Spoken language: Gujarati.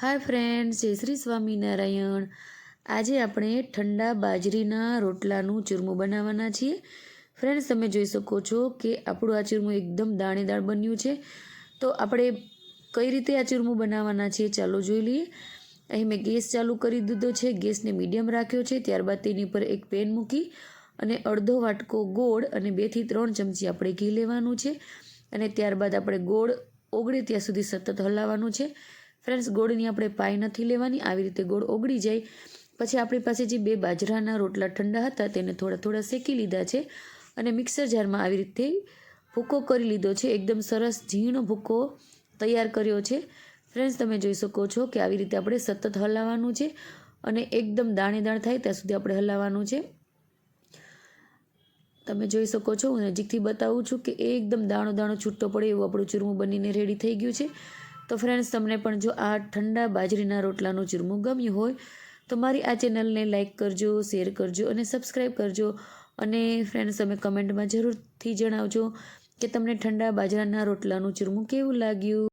હાય ફ્રેન્ડ જય શ્રી સ્વામિનારાયણ. આજે આપણે ઠંડા બાજરીના રોટલાનું ચૂરમું બનાવવાના છીએ. ફ્રેન્ડ્સ, તમે જોઈ શકો છો કે આપણું આ ચૂરમું એકદમ દાણેદાર બન્યું છે. તો આપણે કઈ રીતે આ ચૂરમું બનાવવાના છીએ ચાલો જોઈ લઈએ. અહીં મેં ગેસ ચાલુ કરી દીધો છે. ગેસને મીડિયમ રાખ્યો છે. ત્યારબાદ તેની પર એક પેન મૂકી અને અડધો વાટકો ગોળ અને બેથી ત્રણ ચમચી આપણે ઘી લેવાનું છે. અને ત્યારબાદ આપણે ગોળ ઓગળે ત્યાં સુધી સતત હલાવવાનું છે. ફ્રેન્ડ્સ ગોળની આપણે પાય નથી લેવાની. આવી રીતે ગોળ ઓગળી જાય. પછી આપણી પાસે જે બે બાજરાના રોટલા ઠંડા હતા, તેને થોડા થોડા શેકી લીધા છે અને મિક્સર જારમાં આવી રીતે ભૂકો કરી લીધો છે. એકદમ સરસ ઝીણો ભૂકો તૈયાર કર્યો છે. ફ્રેન્ડ્સ તમે જોઈ શકો છો કે આવી રીતે આપણે સતત હલાવવાનું છે અને એકદમ દાણેદાણ થાય ત્યાં સુધી આપણે હલાવવાનું છે. તમે જોઈ શકો છો, હું નજીકથી બતાવું છું કે એકદમ દાણો દાણો છૂટતો પડે એવું આપણું ચૂરમું બનીને રેડી થઈ ગયું છે. તો ફ્રેન્ડ્સ તમને પણ જો આ ઠંડા બાજરીના રોટલાનું ચૂરમું ગમ્યું હોય, તો મારી આ ચેનલને લાઇક કરજો શેર કરજો અને સબસ્ક્રાઈબ કરજો. અને ફ્રેન્ડ્સ તમે કમેન્ટમાં જરૂરથી જણાવજો કે તમને ઠંડા બાજરાના રોટલાનું ચૂરમું કેવું લાગ્યું?